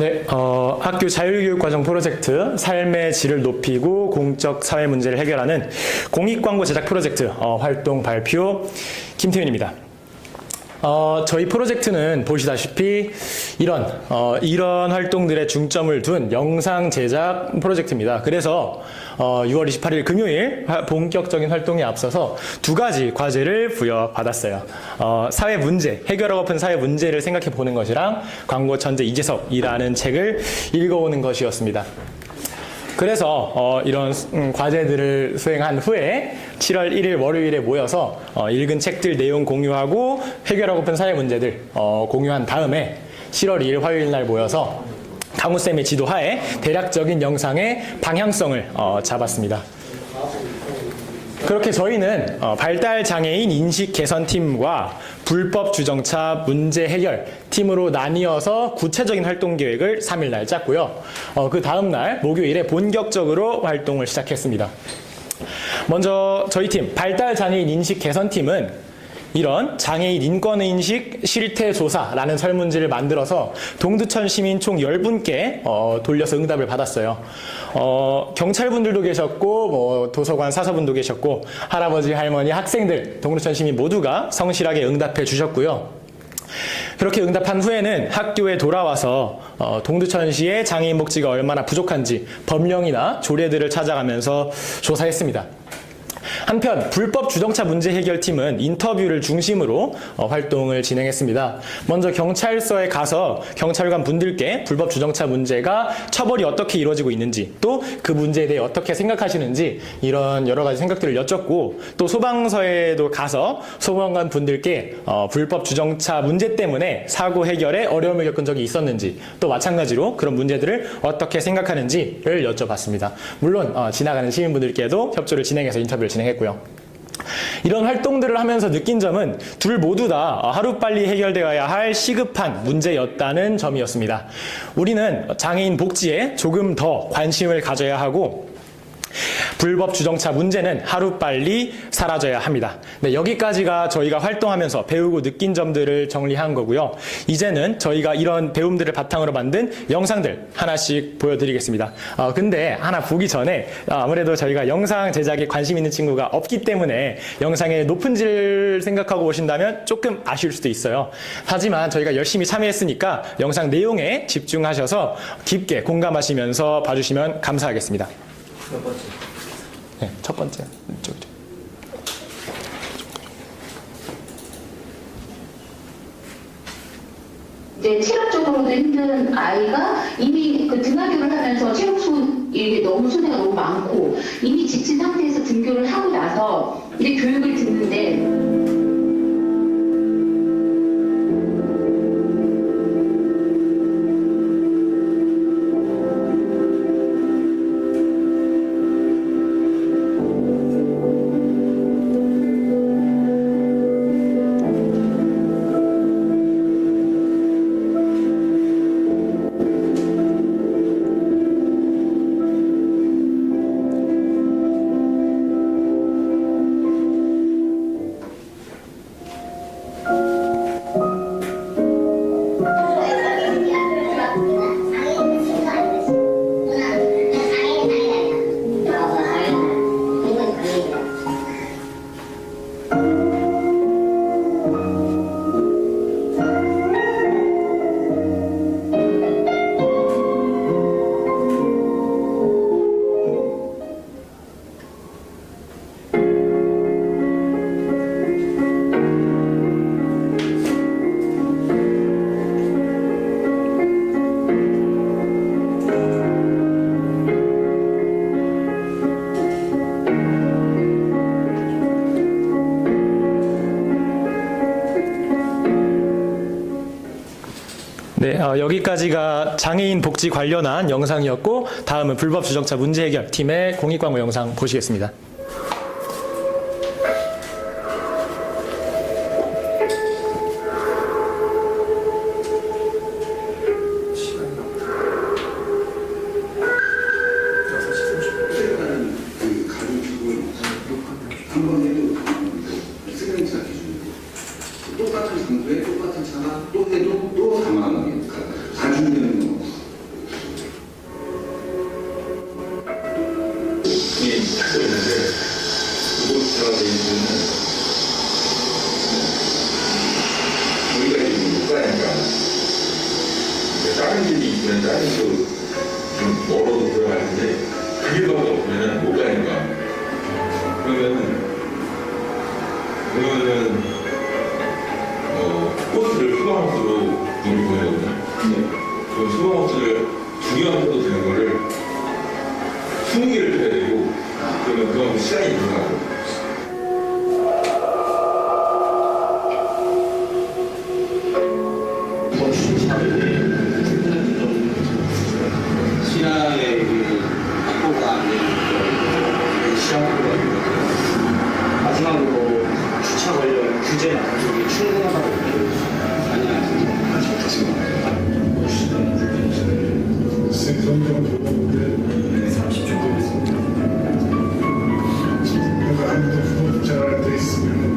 네, 어, 학교 자율교육 과정 프로젝트 삶의 질을 높이고 공적 사회 문제를 해결하는 공익광고 제작 프로젝트 어, 활동 발표 김태윤입니다. 어, 저희 프로젝트는 보시다시피 이런 어, 이런 활동들의 중점을 둔 영상 제작 프로젝트입니다. 그래서 어, 6월 28일 금요일 하- 본격적인 활동에 앞서서 두 가지 과제를 부여받았어요. 어, 사회 문제, 해결하고픈 사회 문제를 생각해 보는 것이랑 광고 천재 이재석이라는 책을 읽어오는 것이었습니다. 그래서 어, 이런 수- 음, 과제들을 수행한 후에 7월 1일 월요일에 모여서 어, 읽은 책들 내용 공유하고 해결하고픈 사회 문제들 어, 공유한 다음에 7월 2일 화요일 날 모여서 강우쌤의 지도하에 대략적인 영상의 방향성을 어, 잡았습니다. 그렇게 저희는 어, 발달 장애인 인식 개선 팀과 불법 주정차 문제 해결 팀으로 나뉘어서 구체적인 활동 계획을 3일 날 짰고요. 어, 그 다음 날 목요일에 본격적으로 활동을 시작했습니다. 먼저 저희 팀 발달 장애인 인식 개선 팀은 이런 장애인 인권 인식 실태 조사라는 설문지를 만들어서 동두천 시민 총 10분께 어, 돌려서 응답을 받았어요. 어, 경찰분들도 계셨고 뭐 도서관 사서분도 계셨고 할아버지 할머니 학생들 동두천 시민 모두가 성실하게 응답해 주셨고요. 그렇게 응답한 후에는 학교에 돌아와서 어, 동두천 시의 장애인 복지가 얼마나 부족한지 법령이나 조례들을 찾아가면서 조사했습니다. 한편 불법 주정차 문제 해결팀은 인터뷰를 중심으로 어, 활동을 진행했습니다. 먼저 경찰서에 가서 경찰관 분들께 불법 주정차 문제가 처벌이 어떻게 이루어지고 있는지 또 그 문제에 대해 어떻게 생각하시는지 이런 여러 가지 생각들을 여쭙고 또 소방서에도 가서 소방관 분들께 어, 불법 주정차 문제 때문에 사고 해결에 어려움을 겪은 적이 있었는지 또 마찬가지로 그런 문제들을 어떻게 생각하는지를 여쭤봤습니다. 물론 어, 지나가는 시민분들께도 협조를 진행해서 인터뷰를 진행했고 요. 이런 활동들을 하면서 느낀 점은 둘 모두 다 하루빨리 해결되어야 할 시급한 문제였다는 점이었습니다. 우리는 장애인 복지에 조금 더 관심을 가져야 하고 불법 주정차 문제는 하루빨리 사라져야 합니다. 네, 여기까지가 저희가 활동하면서 배우고 느낀 점들을 정리한 거고요. 이제는 저희가 이런 배움들을 바탕으로 만든 영상들 하나씩 보여드리겠습니다. 어, 근데 하나 보기 전에 어, 아무래도 저희가 영상 제작에 관심 있는 친구가 없기 때문에 영상의 높은 질 생각하고 오신다면 조금 아쉬울 수도 있어요. 하지만 저희가 열심히 참여했으니까 영상 내용에 집중하셔서 깊게 공감하시면서 봐주시면 감사하겠습니다. 몇 번째? 네, 첫 번째 이쪽이죠. 이제 체력적으로도 힘든 아이가 이미 그 등하교를 하면서 체력 손 이게 너무 손해가 너무 많고 이미 지친 상태에서 등교를 하고 나서 이제 교육을 듣는데 네, 어, 여기까지가 장애인 복지 관련한 영상이었고 다음은 불법 주정차 문제 해결 팀의 공익 광고 영상 보시겠습니다. 그 가격을 한번 예, 찾고 있는데 무엇이라 돼 있으면 우리가 지금 못 가니까 다른 길이 있으면 다른 길로 좀 멀어도 들어가는데 그게 밖에 없으면 못 가니까 그러면은 왜냐면은 어, 코스를 수강학교로 눈을 보내거든요 네. 그 수강학교를 중요한 코스 시한부가 있고 마지막으로 주차 관련 규제 만족이 충분하다고 많이 아십니까? 생성경 보 그러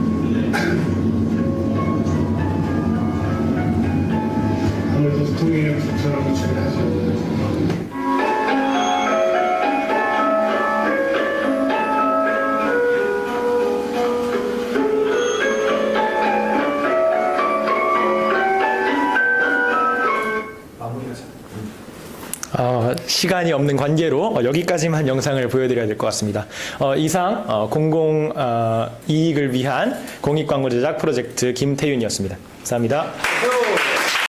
어, 시간이 없는 관계로 어, 여기까지만 영상을 보여드려야 될 것 같습니다. 어, 이상 어, 공공 어, 이익을 위한 공익 광고 제작 프로젝트 김태윤이었습니다. 감사합니다.